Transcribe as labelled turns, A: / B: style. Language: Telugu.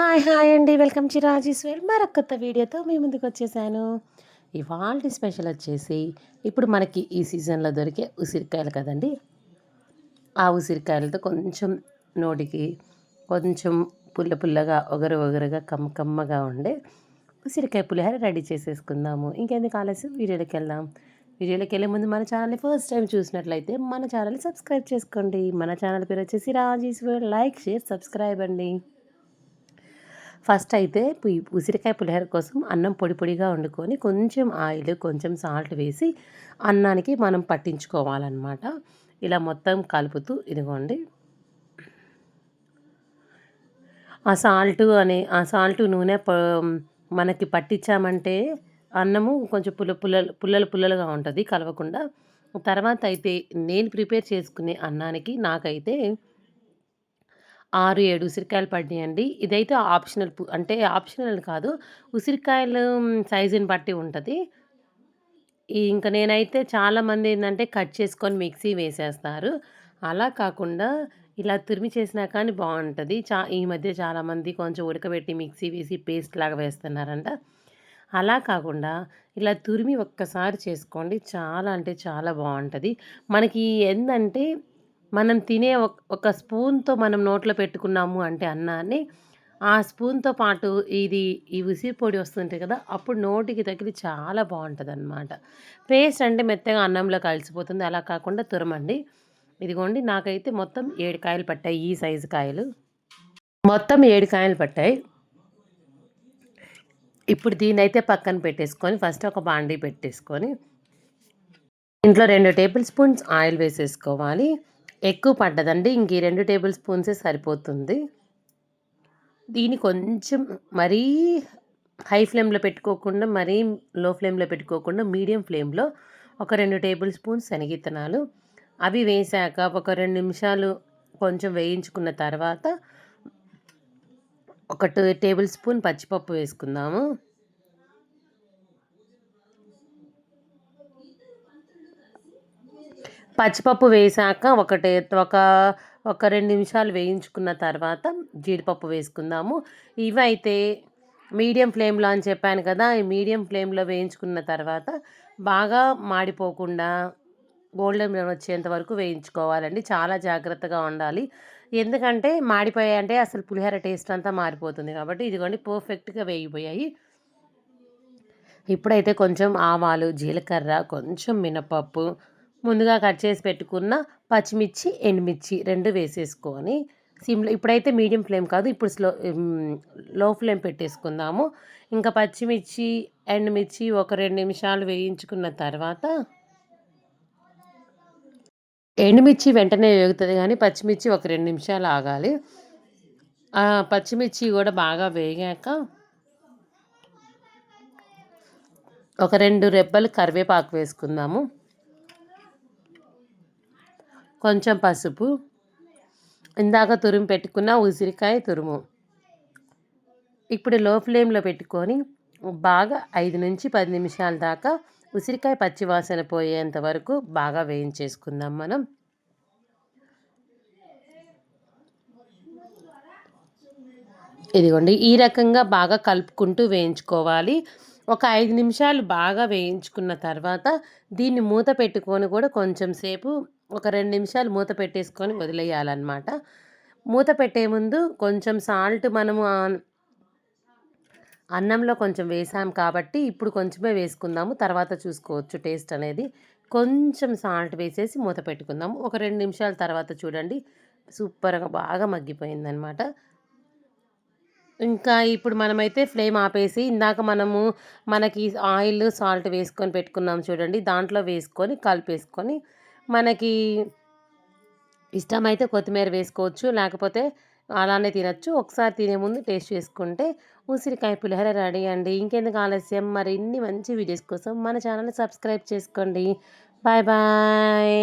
A: హాయ్ హాయ్ అండి. వెల్కమ్ టు రాజేశ్వర్ మరొక కొత్త వీడియోతో మీ ముందుకు వచ్చేసాను. ఇవాళ స్పెషల్ వచ్చేసి ఇప్పుడు మనకి ఈ సీజన్లో దొరికే ఉసిరికాయలు కదండి. ఆ ఉసిరికాయలతో కొంచెం నోటికి కొంచెం పుల్ల పుల్లగా ఒగరు ఒగరుగా కమ్మకమ్మగా ఉండే ఉసిరికాయ పులిహార రెడీ చేసేసుకుందాము. ఇంకెందుకు ఆలస్యం? వీడియోలోకి వెళ్దాం. వీడియోలోకి వెళ్ళే ముందు మన ఛానల్ని ఫస్ట్ టైం చూసినట్లయితే మన ఛానల్ని సబ్స్క్రైబ్ చేసుకోండి. మన ఛానల్ పేరు వచ్చేసి రాజేశ్వర్ లైక్ షేర్ సబ్స్క్రైబ్ అండి. ఫస్ట్ అయితే ఉసిరికాయ పులిహోర కోసం అన్నం పొడి పొడిగా వండుకొని కొంచెం ఆయిల్ కొంచెం సాల్ట్ వేసి అన్నానికి మనం పట్టించుకోవాలన్నమాట. ఇలా మొత్తం కలుపుతూ ఇదిగోండి. ఆ సాల్ట్ అనే ఆ సాల్ట్ నూనె మనకి పట్టించామంటే అన్నము కొంచెం పుల్ల పుల్లలు పుల్లలు పుల్లలుగా ఉంటుంది కలవకుండా. తర్వాత అయితే నేను ప్రిపేర్ చేసుకునే అన్నానికి నాకైతే ఆరు ఏడు ఉసిరికాయలు పడినాయండి. ఇదైతే ఆప్షనల్ అంటే ఆప్షనల్ కాదు. ఉసిరికాయలు సైజుని బట్టి ఉంటుంది. ఇంకా నేనైతే చాలామంది ఏంటంటే కట్ చేసుకొని మిక్సీ వేసేస్తారు. అలా కాకుండా ఇలా తురిమి చేసినా కానీ బాగుంటుంది. చా ఈ మధ్య చాలామంది కొంచెం ఉడకబెట్టి మిక్సీ వేసి పేస్ట్ లాగా వేస్తున్నారంట. అలా కాకుండా ఇలా తురిమి ఒక్కసారి చేసుకోండి. చాలా అంటే చాలా బాగుంటుంది. మనకి ఏంటంటే మనం తినే ఒక స్పూన్తో మనం నోట్లో పెట్టుకున్నాము అంటే అన్నాన్ని ఆ స్పూన్తో పాటు ఇది ఈ ఉసిరి పొడి వస్తుంటాయి కదా అప్పుడు నోటికి తగిలి చాలా బాగుంటుంది అనమాట పేస్ట్ అంటే మెత్తగా అన్నంలో కలిసిపోతుంది అలా కాకుండా తురమండి. ఇదిగోండి నాకైతే మొత్తం ఏడు కాయలు పట్టాయి ఈ సైజు కాయలు. మొత్తం ఏడు కాయలు పట్టాయి. ఇప్పుడు దీన్ని అయితే పక్కన పెట్టేసుకొని ఫస్ట్ ఒక బాండీ పెట్టేసుకొని ఇంట్లో రెండు టేబుల్ స్పూన్స్ ఆయిల్ వేసేసుకోవాలి. ఎక్కువ పడ్డదండి. ఇంక ఈ రెండు టేబుల్ స్పూన్సే సరిపోతుంది. దీన్ని కొంచెం మరీ హై ఫ్లేమ్లో పెట్టుకోకుండా మరీ లో ఫ్లేమ్లో పెట్టుకోకుండా మీడియం ఫ్లేమ్లో ఒక రెండు టేబుల్ స్పూన్స్ శనగిత్తనాలు. అవి వేసాక ఒక రెండు నిమిషాలు కొంచెం వేయించుకున్న తర్వాత ఒక టేబుల్ స్పూన్ పచ్చిపప్పు వేసుకుందాము. పచ్చిపప్పు వేసాక ఒకటి ఒక ఒక రెండు నిమిషాలు వేయించుకున్న తర్వాత జీడిపప్పు వేసుకుందాము. ఇవి అయితే మీడియం ఫ్లేమ్లో అని చెప్పాను కదా ఈ మీడియం ఫ్లేమ్లో వేయించుకున్న తర్వాత బాగా మాడిపోకుండా గోల్డెన్ బ్రౌన్ వచ్చేంత వరకు వేయించుకోవాలండి. చాలా జాగ్రత్తగా ఉండాలి. ఎందుకంటే మాడిపోయాయంటే అసలు పులిహోర టేస్ట్ అంతా మారిపోతుంది కాబట్టి ఇదిగోండి పర్ఫెక్ట్గా వేయిపోయాయి ఇప్పుడైతే కొంచెం ఆవాలు జీలకర్ర కొంచెం మినపప్పు ముందుగా కట్ చేసి పెట్టుకున్న పచ్చిమిర్చి ఎండుమిర్చి రెండు వేసేసుకొని సిమ్లో ఇప్పుడైతే మీడియం ఫ్లేమ్ కాదు ఇప్పుడు స్లో లో ఫ్లేమ్ పెట్టేసుకుందాము. ఇంకా పచ్చిమిర్చి ఎండుమిర్చి ఒక రెండు నిమిషాలు వేయించుకున్న తర్వాత ఎండుమిర్చి వెంటనే వేగుతుంది కానీ పచ్చిమిర్చి ఒక రెండు నిమిషాలు ఆగాలి. పచ్చిమిర్చి కూడా బాగా వేగాక ఒక రెండు రెబ్బలు కరివేపాకు వేసుకుందాము. కొంచెం పసుపు. ఇందాక తురుము పెట్టుకున్న ఉసిరికాయ తురుము. ఇప్పుడు లో ఫ్లేమ్లో పెట్టుకొని బాగా ఐదు నుంచి పది నిమిషాల దాకా ఉసిరికాయ పచ్చివాసన పోయేంత వరకు బాగా వేయించేసుకుందాం మనం. ఇదిగోండి ఈ రకంగా బాగా కలుపుకుంటూ వేయించుకోవాలి. ఒక ఐదు నిమిషాలు బాగా వేయించుకున్న తర్వాత దీన్ని మూత పెట్టుకొని కూడా కొంచెం సేపు ఒక రెండు నిమిషాలు మూత పెట్టేసుకొని వదిలేయాలన్నమాట. మూత పెట్టే ముందు కొంచెం సాల్ట్ మనము అన్నంలో కొంచెం వేసాం కాబట్టి ఇప్పుడు కొంచెమే వేసుకుందాము. తర్వాత చూసుకోవచ్చు టేస్ట్ అనేది. కొంచెం సాల్ట్ వేసేసి మూత పెట్టుకుందాము. ఒక రెండు నిమిషాల తర్వాత చూడండి. సూపర్గా బాగా మగ్గిపోయిందనమాట ఇంకా ఇప్పుడు మనమైతే ఫ్లేమ్ ఆపేసి ఇందాక మనము మనకి ఆయిల్ సాల్ట్ వేసుకొని పెట్టుకున్నాం చూడండి. దాంట్లో వేసుకొని కలిపేసుకొని మనకి ఇష్టమైతే కొత్తిమీర వేసుకోవచ్చు లేకపోతే అలానే తినచ్చు. ఒకసారి తినే ముందు టేస్ట్ చేసుకుంటే ఉసిరికాయ పులిహోర రెడీ అండి. ఇంకెందుకు ఆలస్యం? మరి ఇన్ని మంచి వీడియోస్ కోసం మన ఛానల్ని సబ్స్క్రైబ్ చేసుకోండి. Bye bye.